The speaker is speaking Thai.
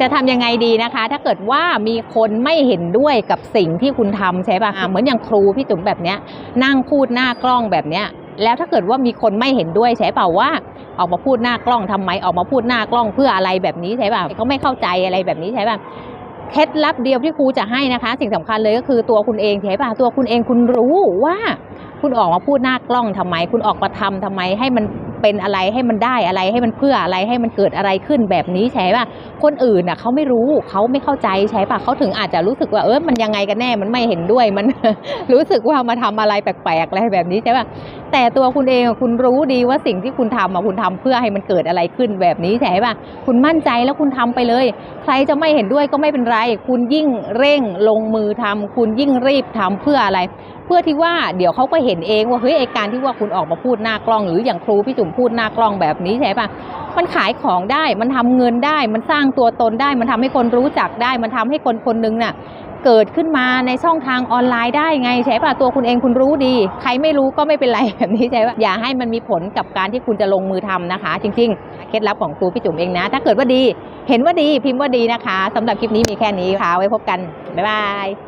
จะทำยังไงดีนะคะ ถ้าเกิดว่ามีคนไม่เห็นด้วยกับสิ่งที่คุณทำใช่ป่ะอะเหมือนอย่างครูพี่จุ๋มแบบเนี้ยนั่งพูดหน้ากล้องแบบเนี้ยแล้วถ้าเกิดว่ามีคนไม่เห็นด้วยใช่เปล่าว่า ออกมาพูดหน้ากล้องทำไมออกมาพูดหน้ากล้องเพื่ออะไรแบบนี้ใช่ป่ะเขาไม่เข้าใจอะไรแบบนี้ใช่ป่ะเคล็ดลับเดียวที่ครูจะให้นะคะ สิ่งสำคัญเลยก็คือตัวคุณเองใช่ป่ะตัวคุณเองคุณรู้ว่า คุณออกมาพูดหน้ากล้องทำไม คุณออกมาทำทำไมให้มัน เป็นอะไรให้มันได้อะไรให้มันเพื่ออะไรให้มันเกิดอะไรขึ้นแบบนี้ใช่ป่ะคนอื่นน่ะเขาไม่รู้เขาไม่เข้าใจใช่ป่ะเขาถึงอาจจะรู้สึกว่าเออมันยังไงกันแน่มันไม่เห็นด้วยมันรู้สึกว่ามาทำอะไรแปลกๆอะไรแบบนี้ใช่ป่ะ แต่ตัวคุณเองคุณรู้ดีว่าสิ่งที่คุณทำอะคุณทำเพื่อให้มันเกิดอะไรขึ้นแบบนี้ใช่ป่ะคุณมั่นใจแล้วคุณทำไปเลย ใครจะไม่เห็นด้วยก็ไม่เป็นไร คุณยิ่งเร่งลงมือทำคุณยิ่งรีบทำเพื่ออะไร เพื่อที่ว่าเดี๋ยวเขาก็เห็นเองว่าเฮ้ยไอการที่ว่าคุณออกมาพูดหน้ากล้อง หรืออย่างครูพี่จุ๋มพูดหน้ากล้องแบบนี้ใช่ปะมันขายของได้ มันทำเงินได้ มันสร้างตัวตนได้ มันทำให้คนรู้จักได้ มันทำให้คนคนนึงน่ะ เกิดขึ้นมาในช่องทางออนไลน์ได้ไงใช่ป่ะตัวคุณเองคุณรู้ดี ใครไม่รู้ก็ไม่เป็นไรแบบนี้ใช่ป่ะอย่าให้มันมีผลกับการที่คุณจะลงมือทำนะคะ จริง ๆ เคล็ดลับของครูพี่จุ๋มเองนะ ถ้าเกิดว่าดี เห็นว่าดีพิมพ์ว่าดีนะคะสำหรับคลิปนี้มีแค่นี้ค่ะไว้พบกันบ๊ายบาย